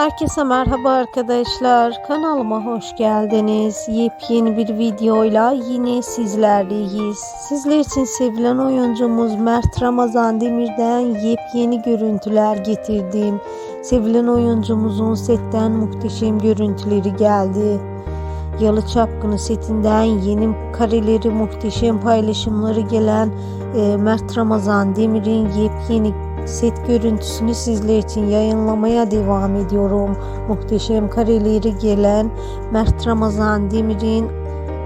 Herkese merhaba arkadaşlar. Kanalıma hoş geldiniz. Yepyeni bir videoyla yine sizlerleyiz. Sizler için sevilen oyuncumuz Mert Ramazan Demir'den yepyeni görüntüler getirdim. Sevilen oyuncumuzun setten muhteşem görüntüleri geldi. Yalı Çapkını setinden yeni kareleri muhteşem paylaşımları gelen e, Mert Ramazan Demir'in yepyeni set görüntüsünü sizler için yayınlamaya devam ediyorum. Muhteşem kareleri gelen Mert Ramazan Demir'in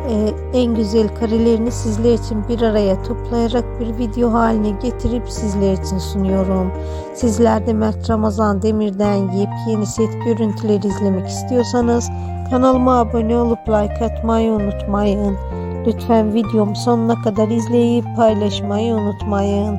e, en güzel karelerini sizler için bir araya toplayarak bir video haline getirip sizler için sunuyorum. Sizler de Mert Ramazan Demir'den yepyeni set görüntüleri izlemek istiyorsanız kanalıma abone olup like atmayı unutmayın. Lütfen videomu sonuna kadar izleyip paylaşmayı unutmayın.